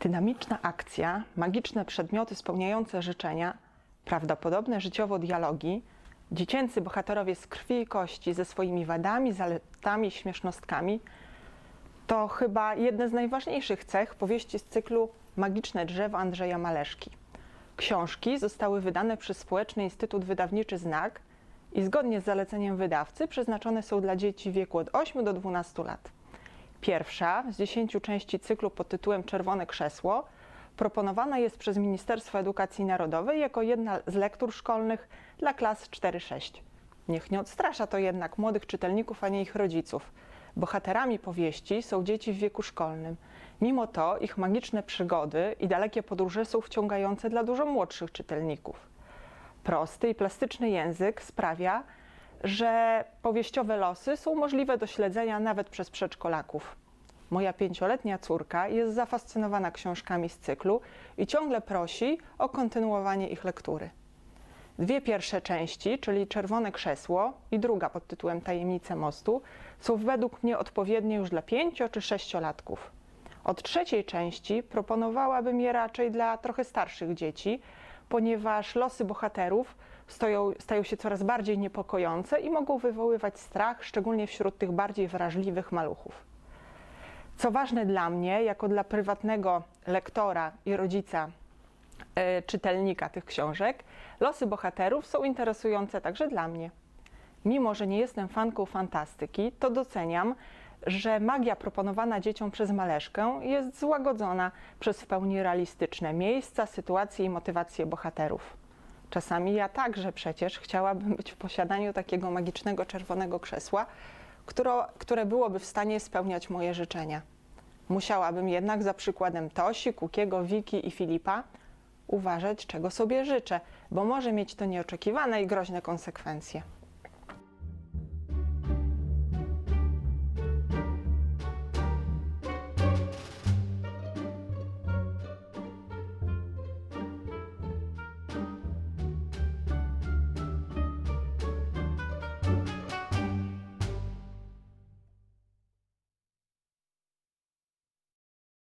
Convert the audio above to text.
Dynamiczna akcja, magiczne przedmioty spełniające życzenia, prawdopodobne życiowo dialogi, dziecięcy bohaterowie z krwi i kości ze swoimi wadami, zaletami, śmiesznostkami to chyba jedne z najważniejszych cech powieści z cyklu Magiczne drzewo Andrzeja Maleszki. Książki zostały wydane przez Społeczny Instytut Wydawniczy Znak i zgodnie z zaleceniem wydawcy przeznaczone są dla dzieci w wieku od 8 do 12 lat. Pierwsza z 10 części cyklu pod tytułem Czerwone Krzesło proponowana jest przez Ministerstwo Edukacji Narodowej jako jedna z lektur szkolnych dla klas 4-6. Niech nie odstrasza to jednak młodych czytelników, a nie ich rodziców. Bohaterami powieści są dzieci w wieku szkolnym. Mimo to ich magiczne przygody i dalekie podróże są wciągające dla dużo młodszych czytelników. Prosty i plastyczny język sprawia, że powieściowe losy są możliwe do śledzenia nawet przez przedszkolaków. Moja pięcioletnia córka jest zafascynowana książkami z cyklu i ciągle prosi o kontynuowanie ich lektury. Dwie pierwsze części, czyli Czerwone Krzesło i druga pod tytułem Tajemnice Mostu, są według mnie odpowiednie już dla pięcio czy sześciolatków. Od trzeciej części proponowałabym je raczej dla trochę starszych dzieci, ponieważ losy bohaterów stoją, stają się coraz bardziej niepokojące i mogą wywoływać strach, szczególnie wśród tych bardziej wrażliwych maluchów. Co ważne dla mnie, jako dla prywatnego lektora i rodzica e, czytelnika tych książek, losy bohaterów są interesujące także dla mnie. Mimo, że nie jestem fanką fantastyki, to doceniam, że magia proponowana dzieciom przez Maleszkę jest złagodzona przez w pełni realistyczne miejsca, sytuacje i motywacje bohaterów. Czasami ja także przecież chciałabym być w posiadaniu takiego magicznego czerwonego krzesła, które, które byłoby w stanie spełniać moje życzenia. Musiałabym jednak za przykładem Tosi, Kukiego, Wiki i Filipa uważać, czego sobie życzę, bo może mieć to nieoczekiwane i groźne konsekwencje.